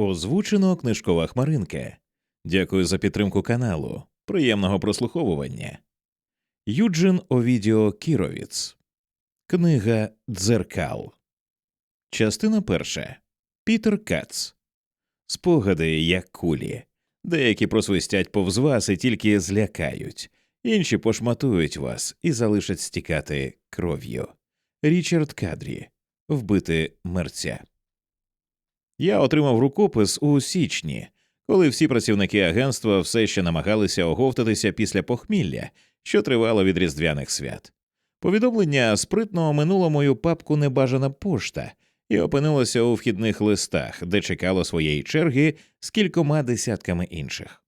Озвучено книжкова хмаринка. Дякую за підтримку каналу. Приємного прослуховування. Юджин Овідіо Кіровіц. Книга Дзеркал. Частина перша. Пітер Кац. Спогади як кулі. Деякі просвистять повз вас і тільки злякають, інші пошматують вас і залишать стікати кров'ю. Річард Кадрі. Вбити мерця. Я отримав рукопис у січні, коли всі працівники агентства все ще намагалися оговтатися після похмілля, що тривало від різдвяних свят. Повідомлення спритно оминуло мою папку небажана пошта і опинилося у вхідних листах, де чекало своєї черги з кількома десятками інших.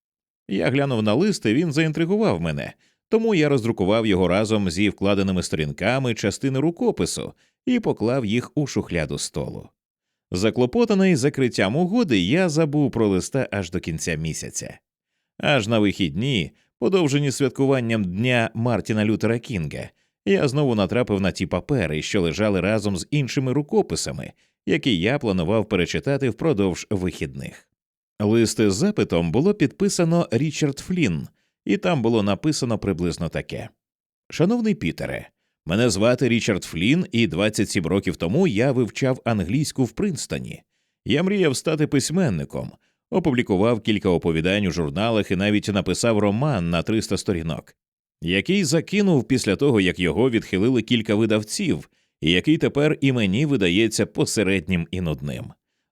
Я глянув на лист, і він заінтригував мене, тому я роздрукував його разом зі вкладеними сторінками частини рукопису і поклав їх у шухляду столу. Заклопотаний закриттям угоди, я забув про листа аж до кінця місяця. Аж на вихідні, подовжені святкуванням дня Мартіна Лютера Кінга, я знову натрапив на ті папери, що лежали разом з іншими рукописами, які я планував перечитати впродовж вихідних. Лист з запитом було підписано Річард Флінн, і там було написано приблизно таке: Шановний Пітере, мене звати Річард Флінн, і 27 років тому я вивчав англійську в Принстоні. Я мріяв стати письменником, опублікував кілька оповідань у журналах і навіть написав роман на 300 сторінок, який закинув після того, як його відхилили кілька видавців, і який тепер і мені видається посереднім і нудним.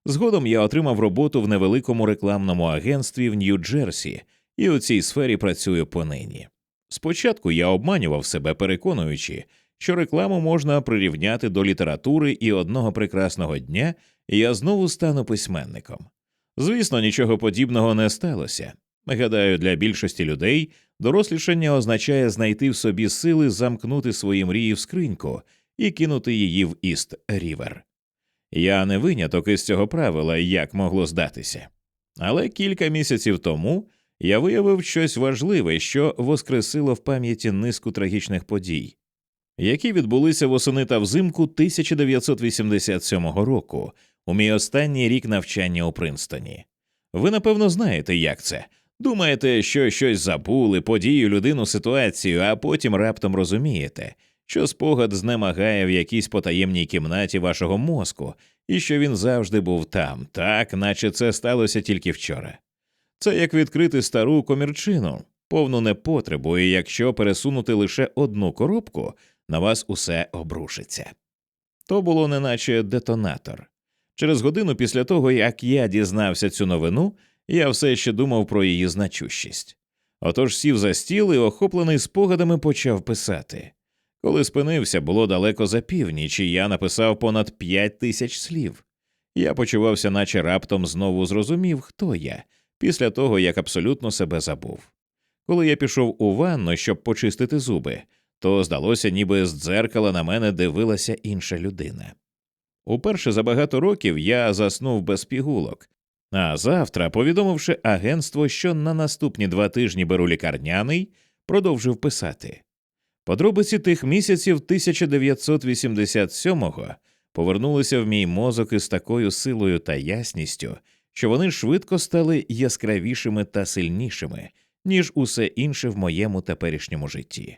Згодом я отримав роботу в невеликому рекламному агентстві в Нью-Джерсі, і у цій сфері працюю понині. Спочатку я обманював себе, переконуючи, що рекламу можна прирівняти до літератури, і одного прекрасного дня я знову стану письменником. Звісно, нічого подібного не сталося. Гадаю, для більшості людей дорослішання означає знайти в собі сили замкнути свої мрії в скриньку і кинути її в Іст Рівер. Я не виняток із цього правила, як могло здатися. Але кілька місяців тому я виявив щось важливе, що воскресило в пам'яті низку трагічних подій, які відбулися восени та взимку 1987 року, у мій останній рік навчання у Принстоні. Ви напевно знаєте, як це. Думаєте, що щось забули, подію, людину, ситуацію, а потім раптом розумієте, що спогад знемагає в якійсь потаємній кімнаті вашого мозку, і що він завжди був там, так наче це сталося тільки вчора. Це як відкрити стару комірчину, повну непотребу, і якщо пересунути лише одну коробку, на вас усе обрушиться. То було неначе детонатор. Через годину після того, як я дізнався цю новину, я все ще думав про її значущість. Отож сів за стіл і, охоплений спогадами, почав писати. Коли спинився, було далеко за північ, і я написав понад п'ять тисяч слів. Я почувався, наче раптом знову зрозумів, хто я, після того як абсолютно себе забув. Коли я пішов у ванну, щоб почистити зуби, то здалося, ніби з дзеркала на мене дивилася інша людина. Уперше за багато років я заснув без пігулок, а завтра, повідомивши агентство, що на наступні два тижні беру лікарняний, продовжив писати. Подробиці тих місяців 1987-го повернулися в мій мозок із такою силою та ясністю, що вони швидко стали яскравішими та сильнішими, ніж усе інше в моєму теперішньому житті.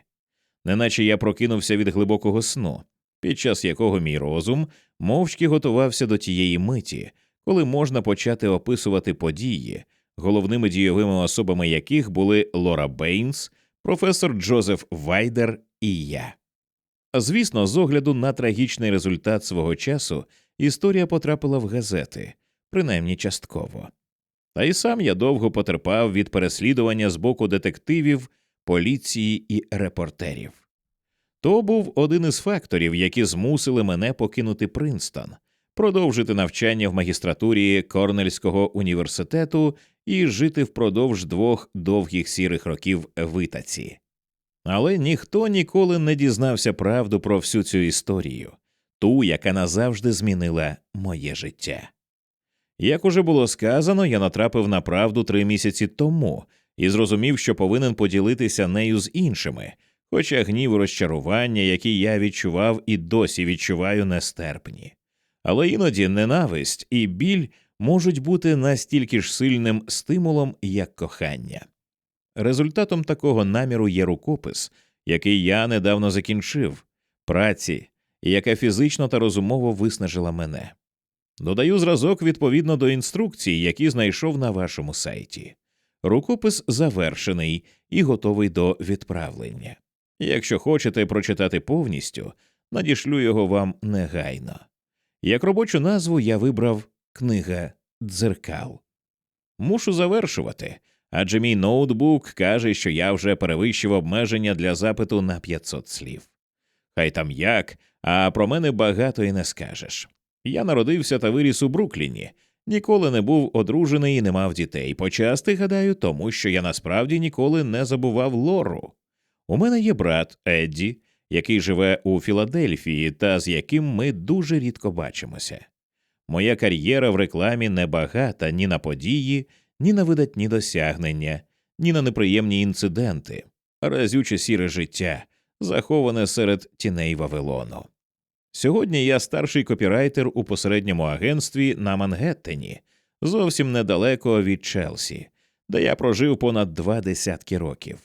Неначе я прокинувся від глибокого сну, під час якого мій розум мовчки готувався до тієї миті, коли можна почати описувати події, головними дійовими особами яких були Лора Бейнс, професор Джозеф Вайдер і я. Звісно, з огляду на трагічний результат свого часу історія потрапила в газети, принаймні частково. Та й сам я довго потерпав від переслідування з боку детективів, поліції і репортерів. То був один із факторів, які змусили мене покинути Принстон, продовжити навчання в магістратурі Корнельського університету і жити впродовж двох довгих сірих років в Ітаці. Але ніхто ніколи не дізнався правду про всю цю історію, ту, яка назавжди змінила моє життя. Як уже було сказано, я натрапив на правду три місяці тому і зрозумів, що повинен поділитися нею з іншими, хоча гнів розчарування, які я відчував і досі відчуваю, нестерпні. Але іноді ненависть і біль можуть бути настільки ж сильним стимулом, як кохання. Результатом такого наміру є рукопис, який я недавно закінчив, праці, яка фізично та розумово виснажила мене. Додаю зразок відповідно до інструкцій, які знайшов на вашому сайті. Рукопис завершений і готовий до відправлення. Якщо хочете прочитати повністю, надішлю його вам негайно. Як робочу назву я вибрав книга дзеркал. Мушу завершувати, адже мій ноутбук каже, що я вже перевищив обмеження для запиту на 500 слів. Хай там як, а про мене багато і не скажеш. Я народився та виріс у Брукліні, ніколи не був одружений і не мав дітей. Почасти, гадаю, тому що я насправді ніколи не забував лору. У мене є брат Едді, який живе у Філадельфії та з яким ми дуже рідко бачимося. Моя кар'єра в рекламі не багата ні на події, ні на видатні досягнення, ні на неприємні інциденти, разюче сіре життя, заховане серед тіней Вавилону. Сьогодні я старший копірайтер у посередньому агентстві на Мангеттені, зовсім недалеко від Челсі, де я прожив понад два десятки років.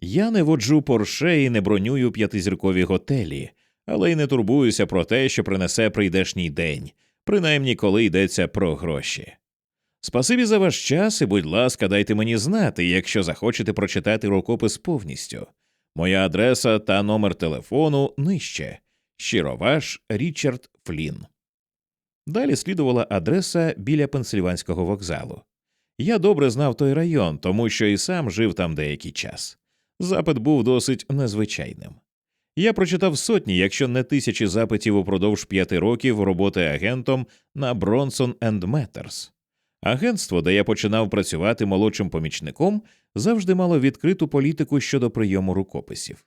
Я не воджу порше і не бронюю п'ятизіркові готелі, але й не турбуюся про те, що принесе прийдешній день, принаймні коли йдеться про гроші. Спасибі за ваш час і, будь ласка, дайте мені знати, якщо захочете прочитати рукопис повністю. Моя адреса та номер телефону нижче. Щиро ваш Річард Флін. Далі слідувала адреса біля Пенсильванського вокзалу. Я добре знав той район, тому що і сам жив там деякий час. Запит був досить незвичайним. Я прочитав сотні, якщо не тисячі запитів упродовж п'яти років роботи агентом на Bronson Matters. Агентство, де я починав працювати молодшим помічником, завжди мало відкриту політику щодо прийому рукописів.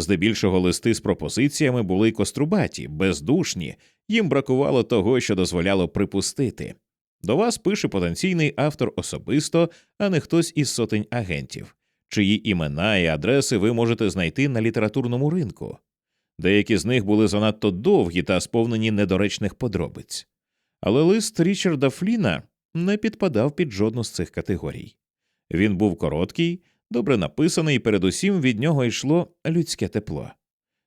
Здебільшого листи з пропозиціями були кострубаті, бездушні, їм бракувало того, що дозволяло припустити. До вас пише потенційний автор особисто, а не хтось із сотень агентів, чиї імена і адреси ви можете знайти на літературному ринку. Деякі з них були занадто довгі та сповнені недоречних подробиць. Але лист Річарда Фліна не підпадав під жодну з цих категорій. Він був короткий, добре написаний, і передусім від нього йшло людське тепло.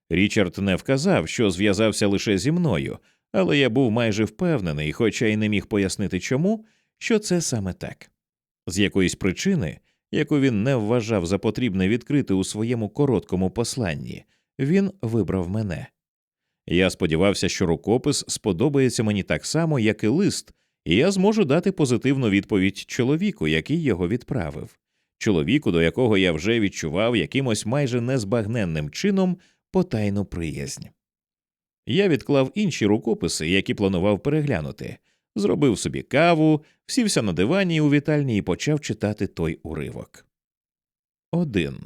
Річард не вказав, що зв'язався лише зі мною, але я був майже впевнений, хоча й не міг пояснити чому, що це саме так. З якоїсь причини, яку він не вважав за потрібне відкрити у своєму короткому посланні, він вибрав мене. Я сподівався, що рукопис сподобається мені так само, як і лист, і я зможу дати позитивну відповідь чоловіку, який його відправив, чоловіку, до якого я вже відчував якимось майже незбагненним чином потайну приязнь. Я відклав інші рукописи, які планував переглянути, зробив собі каву, сівся на дивані у вітальні і почав читати той уривок. Один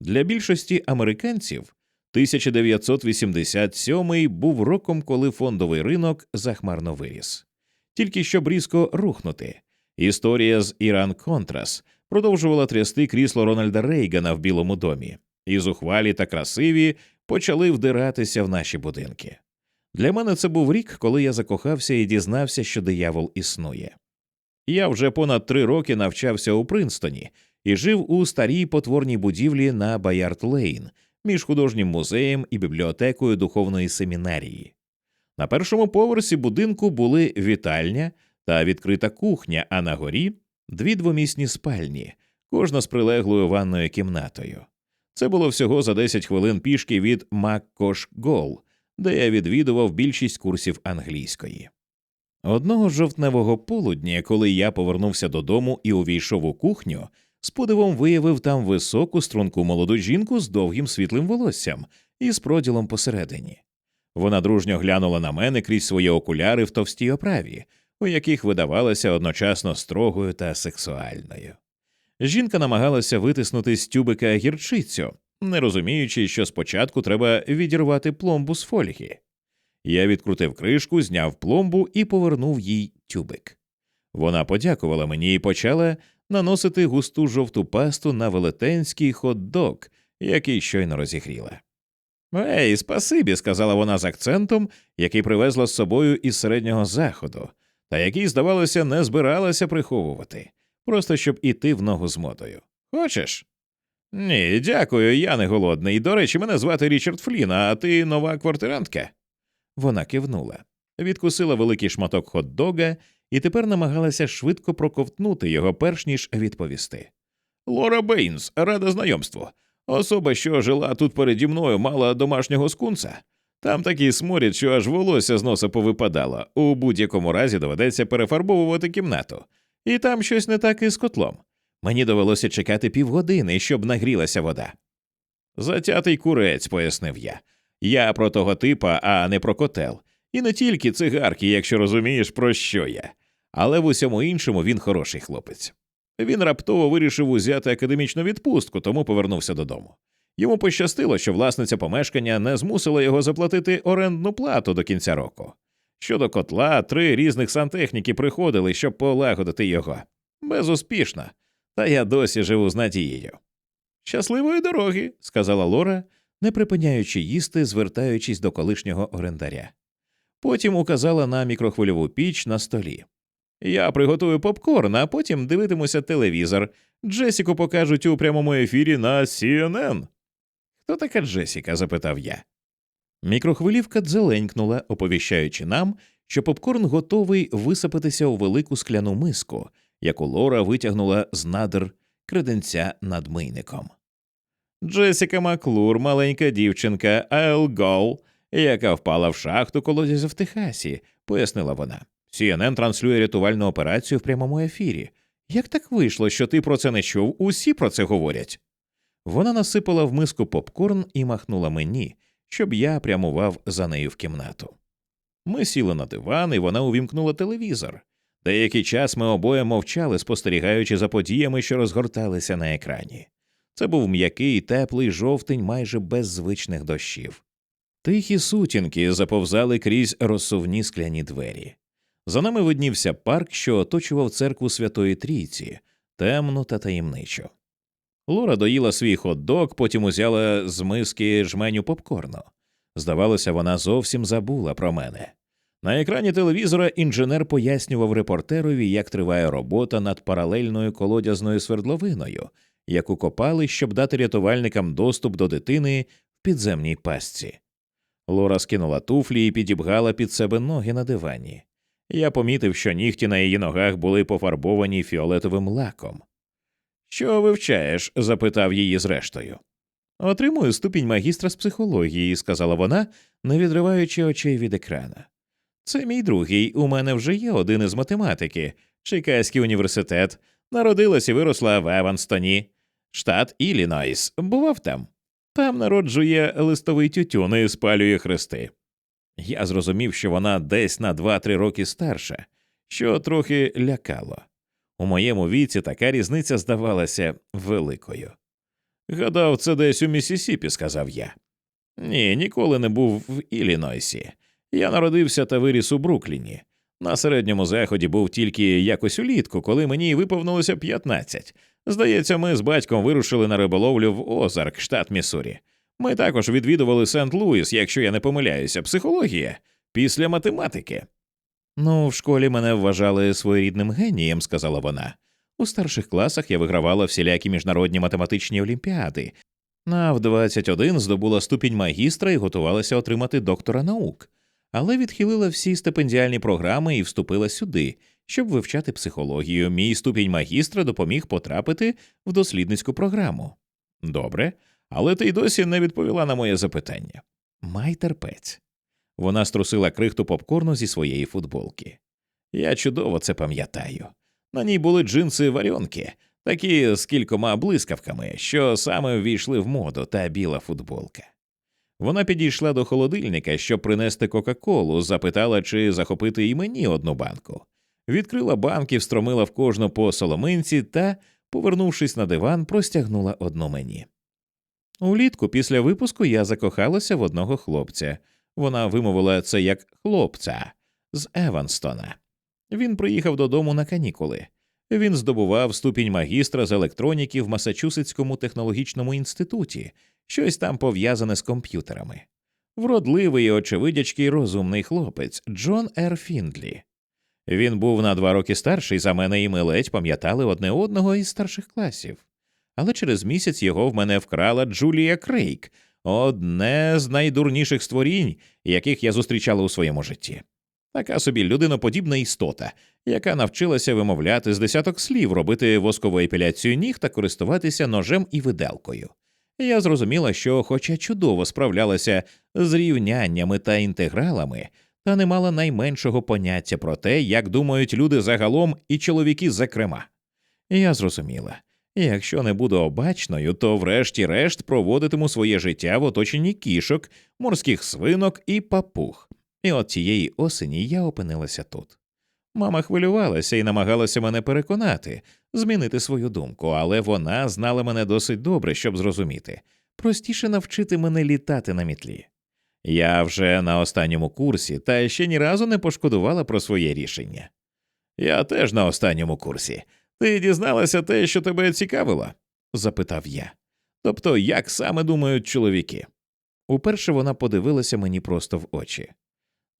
для більшості американців 1987 був роком, коли фондовий ринок захмарно виріс. Тільки щоб різко рухнути. Історія з Іран Контрас продовжувала трясти крісло Рональда Рейгана в Білому домі, і зухвалі та красиві почали вдиратися в наші будинки. Для мене це був рік, коли я закохався і дізнався, що диявол існує. Я вже понад три роки навчався у Принстоні і жив у старій потворній будівлі на Баярд Лейн між художнім музеєм і бібліотекою духовної семінарії. На першому поверсі будинку були вітальня та відкрита кухня, а на горі дві двомісні спальні, кожна з прилеглою ванною кімнатою. Це було всього за 10 хвилин пішки від Маккош Гол, де я відвідував більшість курсів англійської. Одного жовтневого полудня, коли я повернувся додому і увійшов у кухню, з подивом виявив там високу струнку молоду жінку з довгим світлим волоссям і з проділом посередині. Вона дружньо глянула на мене крізь свої окуляри в товстій оправі, у яких видавалася одночасно строгою та сексуальною. Жінка намагалася витиснути з тюбика гірчицю, не розуміючи, що спочатку треба відірвати пломбу з фольги. Я відкрутив кришку, зняв пломбу і повернув їй тюбик. Вона подякувала мені і почала наносити густу жовту пасту на велетенський хот-дог, який щойно розігріла. Ей, спасибі, сказала вона з акцентом, який привезла з собою із середнього заходу, та який, здавалося, не збиралася приховувати, просто щоб іти в ногу з модою. Хочеш? Ні, дякую, я не голодний. До речі, мене звати Річард Флін, а ти нова квартирантка. Вона кивнула, відкусила великий шматок хот-дога і тепер намагалася швидко проковтнути його, перш ніж відповісти. Лора Бейнс, рада знайомству. Особа, що жила тут переді мною, мала домашнього скунса. Там такий сморід, що аж волосся з носа повипадало. У будь-якому разі доведеться перефарбовувати кімнату. І там щось не так із котлом. Мені довелося чекати півгодини, щоб нагрілася вода. Затятий курець, пояснив я. Я про того типа, а не про котел. І не тільки цигарки, якщо розумієш, про що я. Але в усьому іншому він хороший хлопець. Він раптово вирішив узяти академічну відпустку, тому повернувся додому. Йому пощастило, що власниця помешкання не змусила його заплатити орендну плату до кінця року. Щодо котла, три різних сантехніки приходили, щоб полагодити його. Безуспішно, та я досі живу з надією. Щасливої дороги, сказала Лора, не припиняючи їсти, звертаючись до колишнього орендаря. Потім указала на мікрохвильову піч на столі. Я приготую попкорн, а потім дивитимуся телевізор. Джесіку покажуть у прямому ефірі на CNN. Хто така Джесіка? запитав я. Мікрохвилівка дзеленькнула, оповіщаючи нам, що попкорн готовий висипатися у велику скляну миску, яку Лора витягнула з надр креденця над мийником. Джесіка Маклур, маленька дівчинка Айл Гол, яка впала в шахту колодязя в Техасі, пояснила вона. CNN транслює рятувальну операцію в прямому ефірі. Як так вийшло, що ти про це не чув? Усі про це говорять. Вона насипала в миску попкорн і махнула мені, щоб я прямував за нею в кімнату. Ми сіли на диван, і вона увімкнула телевізор. Деякий час ми обоє мовчали, спостерігаючи за подіями, що розгорталися на екрані. Це був м'який, теплий жовтень, майже без звичних дощів. Тихі сутінки заповзали крізь розсувні скляні двері. За нами виднівся парк, що оточував церкву Святої Трійці, темну та таємничу. Лора доїла свій хот-дог, потім узяла з миски жменю попкорну. Здавалося, вона зовсім забула про мене. На екрані телевізора інженер пояснював репортерові, як триває робота над паралельною колодязною свердловиною, яку копали, щоб дати рятувальникам доступ до дитини в підземній пастці. Лора скинула туфлі і підібгала під себе ноги на дивані. Я помітив, що нігті на її ногах були пофарбовані фіолетовим лаком. Що вивчаєш? запитав її зрештою. Отримую ступінь магістра з психології, сказала вона, не відриваючи очей від екрана. Це мій другий, у мене вже є один із математики, Чикаський університет, народилась і виросла в Еванстоні, штат Іллінойс, бував там. Там народжує листовий тютюн і спалює хрести. Я зрозумів, що вона десь на два-три роки старша, що трохи лякало. У моєму віці така різниця здавалася великою. Гадав, це десь у Місісіпі, сказав я. Ні, ніколи не був в Іллінойсі. Я народився та виріс у Брукліні. На середньому заході був тільки якось улітку, коли мені виповнилося 15. Здається, ми з батьком вирушили на риболовлю в Озарк, штат Міссурі. Ми також відвідували Сент-Луіс, якщо я не помиляюся, психологія після математики. Ну, в школі мене вважали своєрідним генієм, сказала вона. У старших класах я вигравала всілякі міжнародні математичні олімпіади, а в 21 здобула ступінь магістра і готувалася отримати доктора наук, але відхилила всі стипендіальні програми і вступила сюди, щоб вивчати психологію. Мій ступінь магістра допоміг потрапити в дослідницьку програму. Добре, але ти й досі не відповіла на моє запитання. Май терпець. Вона струсила крихту попкорну зі своєї футболки. Я чудово це пам'ятаю. На ній були джинси варіонки, такі з кількома блискавками, що саме ввійшли в моду та біла футболка. Вона підійшла до холодильника, щоб принести Кока-Колу, запитала, чи захопити і мені одну банку. Відкрила банки, встромила в кожну по соломинці та, повернувшись на диван, простягнула одну мені. Улітку після випуску я закохалася в одного хлопця. Вона вимовила це як хлопця з Еванстона. Він приїхав додому на канікули. Він здобував ступінь магістра з електроніки в Масачусетському технологічному інституті, щось там пов'язане з комп'ютерами. Вродливий і очевидячкий розумний хлопець Джон Р. Фіндлі. Він був на два роки старший за мене, і ми ледь пам'ятали одне одного із старших класів. Але через місяць його в мене вкрала Джулія Крейк, одне з найдурніших створінь, яких я зустрічала у своєму житті. Така собі людиноподібна істота, яка навчилася вимовляти з десяток слів, робити воскову епіляцію ніг та користуватися ножем і виделкою. Я зрозуміла, що, хоча чудово справлялася з рівняннями та інтегралами, та не мала найменшого поняття про те, як думають люди загалом і чоловіки зокрема. Я зрозуміла, якщо не буду обачною, то врешті-решт проводитиму своє життя в оточенні кішок, морських свинок і папуг. І от цієї осені я опинилася тут. Мама хвилювалася і намагалася мене переконати, змінити свою думку, але вона знала мене досить добре, щоб зрозуміти простіше навчити мене літати на мітлі. Я вже на останньому курсі та ще ні разу не пошкодувала про своє рішення. Я теж на останньому курсі. Ти дізналася те, що тебе цікавило? запитав я. Тобто, як саме думають чоловіки? Уперше вона подивилася мені просто в очі.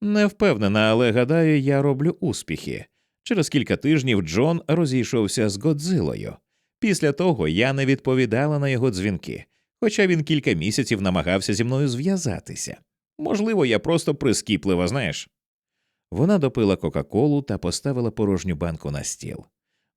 Не впевнена, але гадаю, я роблю успіхи. Через кілька тижнів Джон розійшовся з Годзилою. Після того я не відповідала на його дзвінки, хоча він кілька місяців намагався зі мною зв'язатися. Можливо, я просто прискіплива, знаєш. Вона допила Кока-Колу та поставила порожню банку на стіл.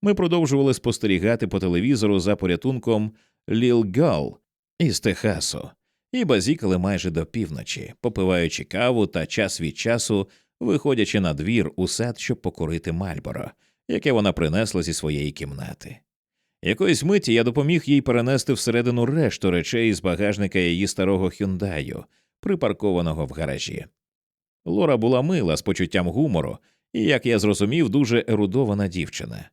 Ми продовжували спостерігати по телевізору за порятунком Ліл Гал із Техасу і базікали майже до півночі, попиваючи каву та час від часу виходячи на двір у сад, щоб покорити Мальборо, яке вона принесла зі своєї кімнати. Якоїсь миті я допоміг їй перенести всередину решту речей з багажника її старого хюндаю, припаркованого в гаражі. Лора була мила з почуттям гумору і, як я зрозумів, дуже ерудована дівчина.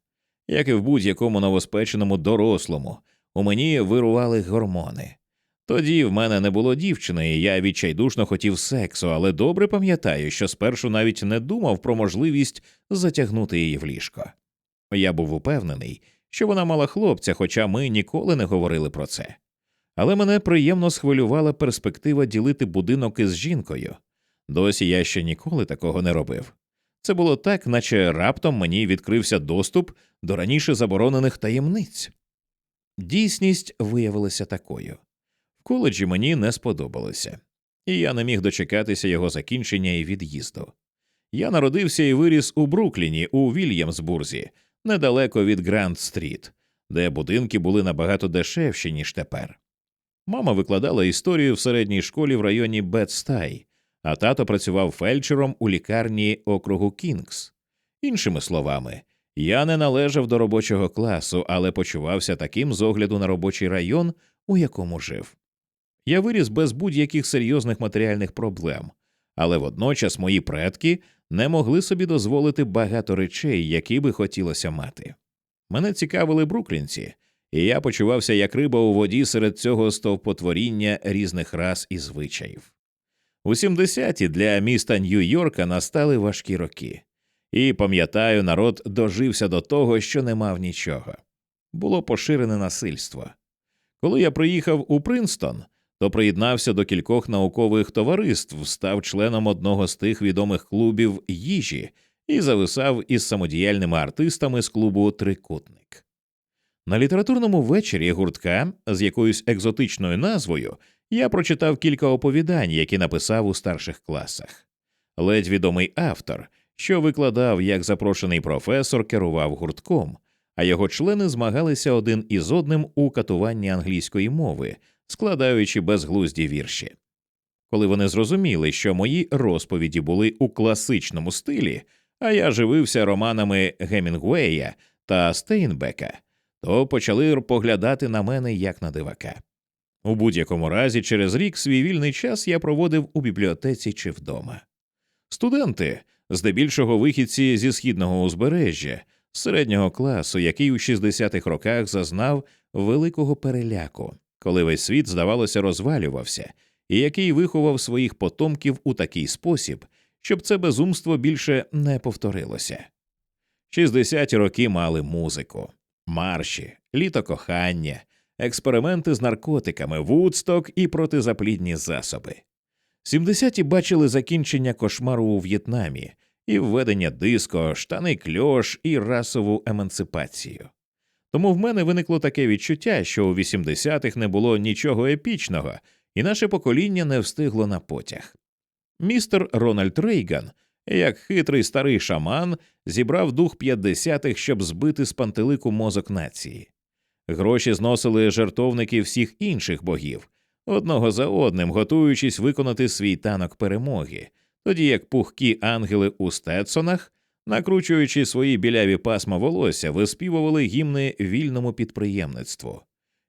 Як і в будь-якому новоспеченому дорослому, у мені вирували гормони. Тоді в мене не було дівчини, і я відчайдушно хотів сексу, але добре пам'ятаю, що спершу навіть не думав про можливість затягнути її в ліжко. Я був упевнений, що вона мала хлопця, хоча ми ніколи не говорили про це. Але мене приємно схвилювала перспектива ділити будинок із жінкою. Досі я ще ніколи такого не робив. Це було так, наче раптом мені відкрився доступ до раніше заборонених таємниць. Дійсність виявилася такою в коледжі мені не сподобалося, і я не міг дочекатися його закінчення і від'їзду. Я народився і виріс у Брукліні, у Вільямсбурзі, недалеко від Гранд Стріт, де будинки були набагато дешевші, ніж тепер. Мама викладала історію в середній школі в районі Бетстай, а тато працював фельдшером у лікарні округу Кінгс. Іншими словами, я не належав до робочого класу, але почувався таким з огляду на робочий район, у якому жив. Я виріс без будь-яких серйозних матеріальних проблем, але водночас мої предки не могли собі дозволити багато речей, які би хотілося мати. Мене цікавили бруклінці, і я почувався як риба у воді серед цього стовпотворіння різних рас і звичаїв. У 70-ті для міста Нью-Йорка настали важкі роки, і пам'ятаю, народ дожився до того, що не мав нічого. Було поширене насильство. Коли я приїхав у Принстон, то приєднався до кількох наукових товариств, став членом одного з тих відомих клубів їжі і зависав із самодіяльними артистами з клубу Трикутник. На літературному вечорі гуртка з якоюсь екзотичною назвою я прочитав кілька оповідань, які написав у старших класах. Ледь відомий автор, що викладав як запрошений професор, керував гуртком, а його члени змагалися один із одним у катуванні англійської мови складаючи безглузді вірші. Коли вони зрозуміли, що мої розповіді були у класичному стилі, а я живився романами Гемінгуея та Стейнбека, то почали поглядати на мене як на дивака. У будь-якому разі, через рік свій вільний час я проводив у бібліотеці чи вдома. Студенти, здебільшого вихідці зі східного узбережжя, середнього класу, який у 60-х роках зазнав великого переляку, коли весь світ, здавалося, розвалювався, і який виховав своїх потомків у такий спосіб, щоб це безумство більше не повторилося. 60-ті роки мали музику, марші, літо кохання, експерименти з наркотиками, вудсток і протизаплідні засоби. 70-ті бачили закінчення кошмару у В'єтнамі і введення диско, штани кльош і расову емансипацію. Тому в мене виникло таке відчуття, що у 80-х не було нічого епічного, і наше покоління не встигло на потяг. Містер Рональд Рейган, як хитрий старий шаман, зібрав дух 50-х, щоб збити з пантелику мозок нації. Гроші зносили жертовники всіх інших богів, одного за одним, готуючись виконати свій танок перемоги, тоді як пухкі ангели у Стетсонах, накручуючи свої біляві пасма волосся, виспівували гімни вільному підприємництву.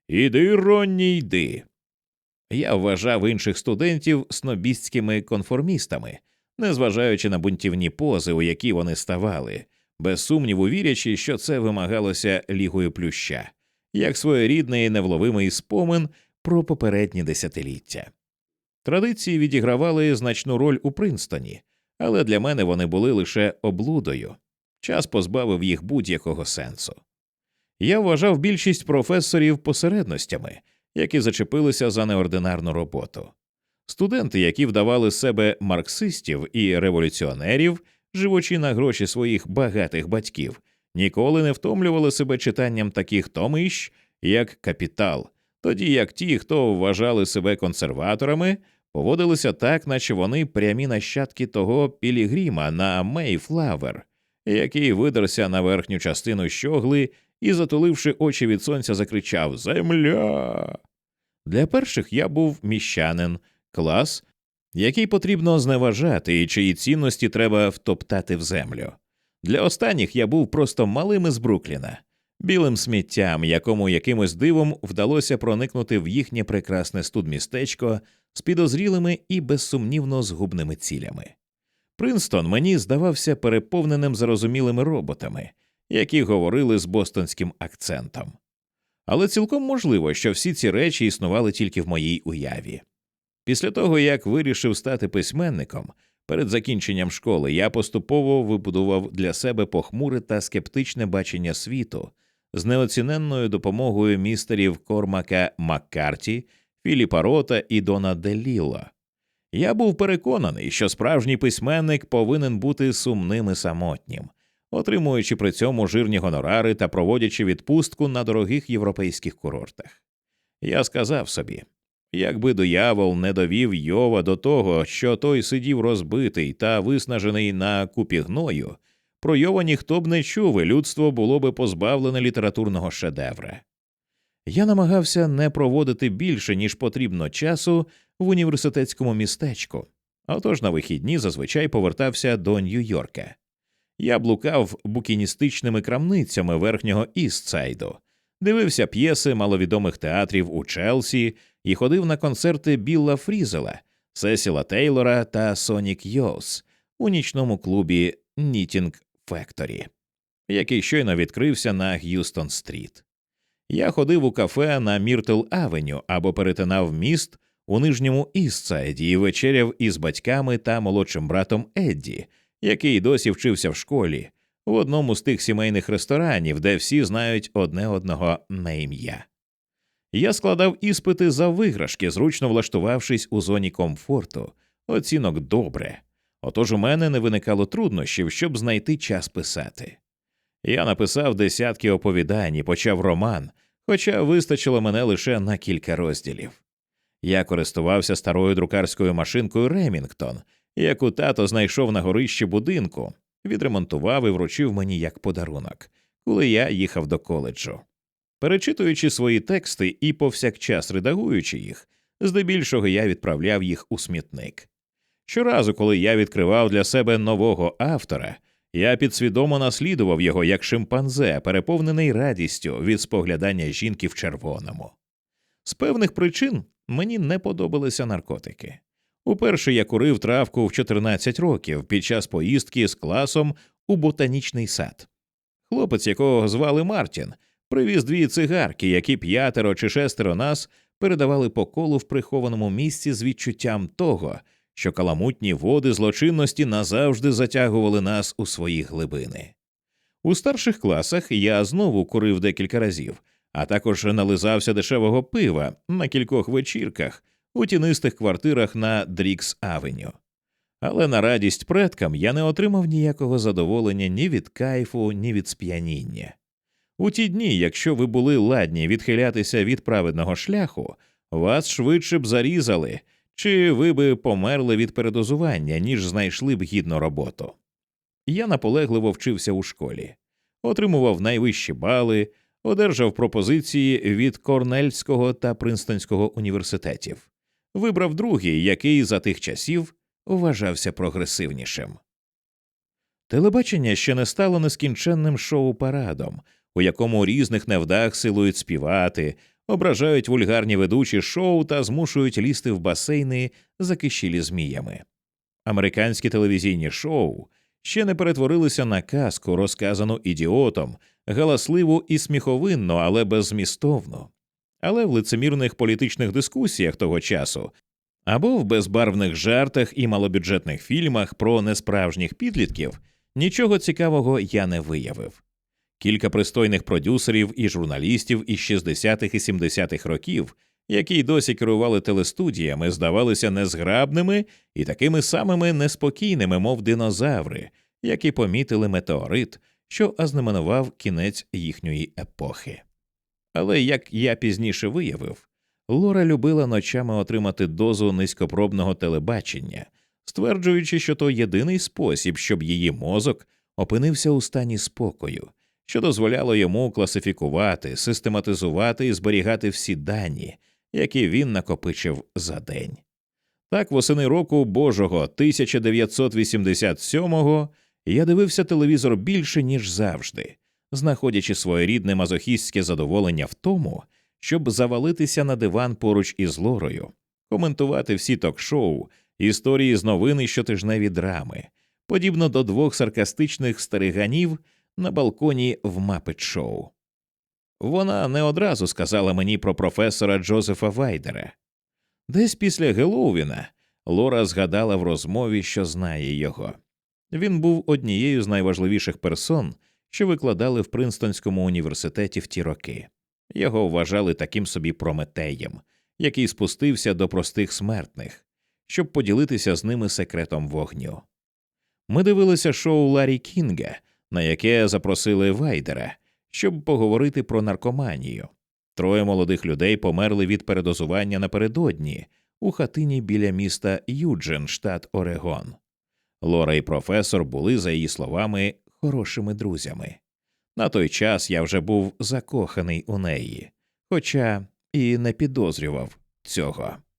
Іди, Ронні, йди. Я вважав інших студентів снобістськими конформістами, незважаючи на бунтівні пози, у які вони ставали, без сумніву вірячи, що це вимагалося лігою плюща, як своєрідний і невловимий спомин про попередні десятиліття. Традиції відігравали значну роль у Принстоні, але для мене вони були лише облудою. Час позбавив їх будь-якого сенсу. Я вважав більшість професорів посередностями, які зачепилися за неординарну роботу. Студенти, які вдавали себе марксистів і революціонерів, живучи на гроші своїх багатих батьків, ніколи не втомлювали себе читанням таких томищ, як капітал, тоді як ті, хто вважали себе консерваторами, поводилися так, наче вони прямі нащадки того Пілігрима на Мейфлавер, який видерся на верхню частину щогли і, затуливши очі від сонця, закричав Земля. Для перших я був міщанин, клас, який потрібно зневажати і чиї цінності треба втоптати в землю. Для останніх я був просто малим із Брукліна, білим сміттям, якому якимось дивом вдалося проникнути в їхнє прекрасне студмістечко з підозрілими і безсумнівно згубними цілями. Принстон мені здавався переповненим зарозумілими роботами, які говорили з бостонським акцентом. Але цілком можливо, що всі ці речі існували тільки в моїй уяві. Після того, як вирішив стати письменником, перед закінченням школи я поступово вибудував для себе похмуре та скептичне бачення світу з неоціненною допомогою містерів Кормака Маккарті, Філіпа Рота і Дона Деліло. Я був переконаний, що справжній письменник повинен бути сумним і самотнім, отримуючи при цьому жирні гонорари та проводячи відпустку на дорогих європейських курортах. Я сказав собі, якби диявол не довів Йова до того, що той сидів розбитий та виснажений на купі гною, про Йова ніхто б не чув, і людство було би позбавлене літературного шедевра. Я намагався не проводити більше, ніж потрібно часу в університетському містечку, отож на вихідні зазвичай повертався до Нью-Йорка. Я блукав букіністичними крамницями верхнього Істсайду, дивився п'єси маловідомих театрів у Челсі і ходив на концерти Білла Фрізела, Сесіла Тейлора та Сонік Йоус у нічному клубі Нітінг Фекторі, який щойно відкрився на Г'юстон Стріт. Я ходив у кафе на Міртл Авеню або перетинав міст у нижньому Істсайді і вечеряв із батьками та молодшим братом Едді, який досі вчився в школі, в одному з тих сімейних ресторанів, де всі знають одне одного на ім'я. Я складав іспити за виграшки, зручно влаштувавшись у зоні комфорту, оцінок добре. Отож у мене не виникало труднощів, щоб знайти час писати. Я написав десятки оповідань і почав роман, хоча вистачило мене лише на кілька розділів. Я користувався старою друкарською машинкою Ремінгтон, яку тато знайшов на горищі будинку, відремонтував і вручив мені як подарунок, коли я їхав до коледжу. Перечитуючи свої тексти і повсякчас редагуючи їх, здебільшого я відправляв їх у смітник. Щоразу, коли я відкривав для себе нового автора, я підсвідомо наслідував його як шимпанзе, переповнений радістю від споглядання жінки в червоному. З певних причин мені не подобалися наркотики. Уперше я курив травку в 14 років під час поїздки з класом у ботанічний сад. Хлопець, якого звали Мартін, привіз дві цигарки, які п'ятеро чи шестеро нас передавали по колу в прихованому місці з відчуттям того, що каламутні води злочинності назавжди затягували нас у свої глибини. У старших класах я знову курив декілька разів, а також нализався дешевого пива на кількох вечірках у тінистих квартирах на Дрікс Авеню. Але на радість предкам я не отримав ніякого задоволення ні від кайфу, ні від сп'яніння. У ті дні, якщо ви були ладні відхилятися від праведного шляху, вас швидше б зарізали, чи ви би померли від передозування, ніж знайшли б гідну роботу. Я наполегливо вчився у школі, отримував найвищі бали, одержав пропозиції від Корнельського та Принстонського університетів, вибрав другий, який за тих часів вважався прогресивнішим. Телебачення ще не стало нескінченним шоу-парадом, у якому різних невдах силують співати, ображають вульгарні ведучі шоу та змушують лізти в басейни, закишілі зміями. Американські телевізійні шоу ще не перетворилися на казку, розказану ідіотом, галасливу і сміховинно, але беззмістовно. Але в лицемірних політичних дискусіях того часу або в безбарвних жартах і малобюджетних фільмах про несправжніх підлітків нічого цікавого я не виявив. Кілька пристойних продюсерів і журналістів із 60-х і 70-х років, які й досі керували телестудіями, здавалися незграбними і такими самими неспокійними, мов динозаври, які помітили метеорит, що ознаменував кінець їхньої епохи. Але як я пізніше виявив, Лора любила ночами отримати дозу низькопробного телебачення, стверджуючи, що то єдиний спосіб, щоб її мозок опинився у стані спокою, що дозволяло йому класифікувати, систематизувати і зберігати всі дані, які він накопичив за день. Так, восени року Божого 1987-го я дивився телевізор більше, ніж завжди, знаходячи своєрідне мазохістське задоволення в тому, щоб завалитися на диван поруч із Лорою, коментувати всі ток-шоу, історії з новини щотижневі драми, подібно до двох саркастичних стариганів на балконі в Мапет Шоу. Вона не одразу сказала мені про професора Джозефа Вайдера. Десь після Геловіна Лора згадала в розмові, що знає його. Він був однією з найважливіших персон, що викладали в Принстонському університеті в ті роки. Його вважали таким собі прометеєм, який спустився до простих смертних, щоб поділитися з ними секретом вогню. Ми дивилися шоу Ларі Кінга, на яке запросили Вайдера, щоб поговорити про наркоманію. Троє молодих людей померли від передозування напередодні у хатині біля міста Юджен, штат Орегон. Лора і професор були, за її словами, хорошими друзями. На той час я вже був закоханий у неї, хоча і не підозрював цього.